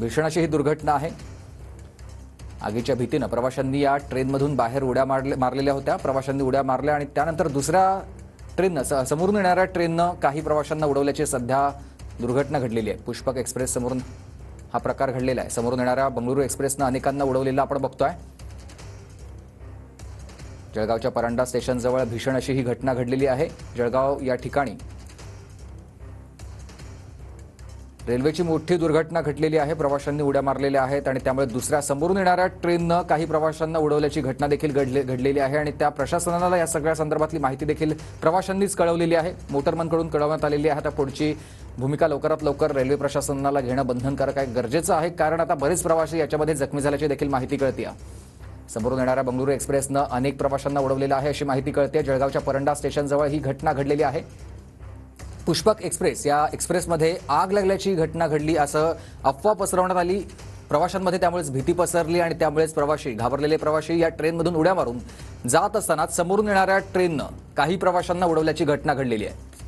भीषण अशी ही दुर्घटना आहे. आगीच्या भीतीनं प्रवाशांनी या ट्रेनमधून बाहेर उड्या मारले मारलेल्या होत्या. प्रवाशांनी उड्या मारल्या आणि त्यानंतर दुसऱ्या ट्रेननं स- समोरून येणाऱ्या ट्रेननं काही प्रवाशांना उडवल्याची सध्या दुर्घटना घडलेली आहे. पुष्पक एक्सप्रेस समोरून हा प्रकार घडलेला आहे. समोरून येणाऱ्या बंगळुरू एक्सप्रेसनं अनेकांना उडवलेला आपण बघतोय. जळगावच्या परांडा स्टेशनजवळ भीषण अशी ही घटना घडलेली आहे. जळगाव या ठिकाणी रेल्वेची मोठी दुर्घटना घडलेली आहे. प्रवाशांनी उड्या मारलेल्या आहेत आणि त्यामुळे दुसऱ्या समोरून येणाऱ्या ट्रेननं काही प्रवाशांना उडवल्याची घटना देखील घडले घडलेली आहे आणि त्या प्रशासनाला या सगळ्या संदर्भातली माहिती देखील प्रवाशांनीच कळवलेली आहे. मोटरमनकडून कळवण्यात आलेली आहे. आता पुढची भूमिका लवकरात लवकर रेल्वे प्रशासनाला घेणं बंधनकारक आहे गरजेचं आहे. कारण आता बरेच प्रवासी याच्यामध्ये जखमी झाल्याची देखील माहिती कळते समोरून येणाऱ्या बंगळुरू एक्सप्रेसनं अनेक प्रवाशांना उडवलेलं आहे अशी माहिती कळते जळगावच्या परंडा स्टेशनजवळ ही घटना घडलेली आहे. पुष्पक एक्सप्रेस या एक्सप्रेसमध्ये आग लागल्याची घटना घडली असं अफवा पसरवण्यात आली. प्रवाशांमध्ये त्यामुळेच भीती पसरली आणि त्यामुळेच प्रवाशी घाबरलेले प्रवाशी या ट्रेनमधून उड्या मारून जात असताना समोरून येणाऱ्या ट्रेननं काही प्रवाशांना उडवल्याची घटना घडलेली आहे.